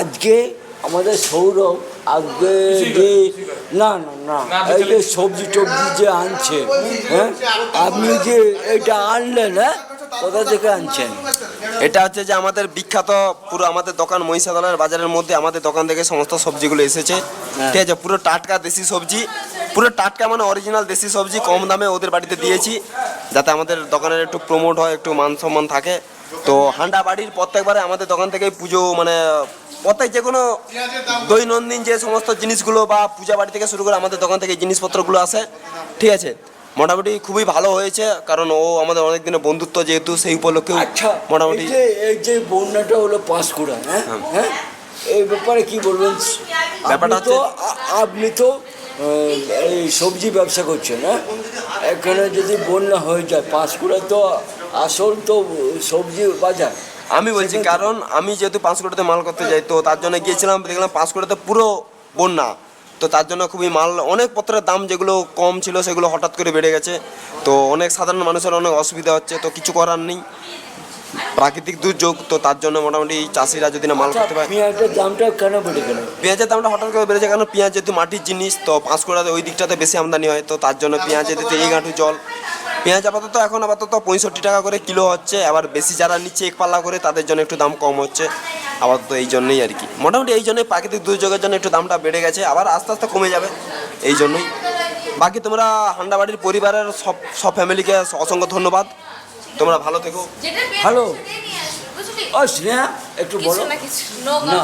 আজকে আমাদের সৌরভ আজকে যে না না। না এই যে সবজি টবজি যে আনছে হ্যাঁ? আপনি যে এটা আনলেন হ্যাঁ? কোথা থেকে আনছেন? এটা হচ্ছে যে আমাদের বিখ্যাত পুরো আমাদের দোকান মহিষাদলের বাজারের মধ্যে আমাদের দোকান থেকে সমস্ত সবজিগুলো এসেছে। ঠিক আছে পুরো টাটকা দেশি সবজি। পুরো টাটকা মানে অরিজিনাল দেশি সবজি কম দামে ওদের বাড়িতে দিয়েছি। যাতে আমাদের দোকানের একটু প্রমোট হয় একটু মান সম্মান থাকে। তো হান্ডা বাড়ির প্রত্যেকবারে আমাদের দোকান থেকে পুজো মানে প্রত্যেক যে কোনো দৈনন্দিন যে সমস্ত জিনিসগুলো বা পূজা বাড়ি থেকে শুরু করে আমাদের দোকান থেকে জিনিসপত্রগুলো আসে ঠিক আছে? মোটামুটি খুবই ভালো হয়েছে কারণ ও আমাদের অনেক দিনের বন্ধুত্ব যেহেতু সেই উপলক্ষে আচ্ছা মোটামুটি এই যে এই যে বন্যাটা হলো পাঁশকুড়া হ্যাঁ? হ্যাঁ। এই ব্যাপারে কি বলবেন? ব্যাপারটা তো আপনি তো এই সবজি ব্যবসা করছেন হ্যাঁ? এখানে যদি বন্যা হয়ে যায় পাঁশকুড়া তো আসল তো সবজি বাজার। আমি বলছি কারণ আমি যেহেতু পাঁশকুড়াতে মাল করতে যাই তো তার জন্য গিয়েছিলাম দেখলাম পাঁশকুড়াতে পুরো বন্যা। তো তার জন্য খুবই মাল অনেক পত্রের দাম যেগুলো কম ছিল সেগুলো হঠাৎ করে বেড়ে গেছে। তো অনেক সাধারণ মানুষের অনেক অসুবিধা হচ্ছে তো কিছু করার নেই। প্রাকৃতিক দুর্যোগ তো তার জন্য মোটামুটি চাষিরা যদি না মাল আচ্ছা করতে পারে পেঁয়াজের দামটা কেন বেড়ে গেল? পেঁয়াজের দামটা হঠাৎ করে বেড়েছে কারণ পেঁয়াজ যেহেতু মাটির জিনিস তো পাঁশকুড়াতে ওই দিকটাতে বেশি আমদানি হয় তো তার জন্য পেঁয়াজ দিতে এই গাঁটু জল পেঁয়াজ আপাতত এখন আপাতত পঁয়ষট্টি টাকা করে কিলো হচ্ছে আবার বেশি যারা নিচ্ছে এক পাল্লা করে তাদের জন্য একটু দাম কম হচ্ছে। আপাতত এই জন্যই আর কি। মোটামুটি এই জন্যই প্রাকৃতিক দুর্যোগের জন্য একটু দামটা বেড়ে গেছে আবার আস্তে আস্তে কমে যাবে এই জন্যই। বাকি তোমরা হান্ডাবাড়ির পরিবারের সব সব ফ্যামিলিকে অসংখ্য ধন্যবাদ। তোমরা ভালো থেকো। হ্যালো। বুঝলি? ও স্নেহা একটু বলো। না।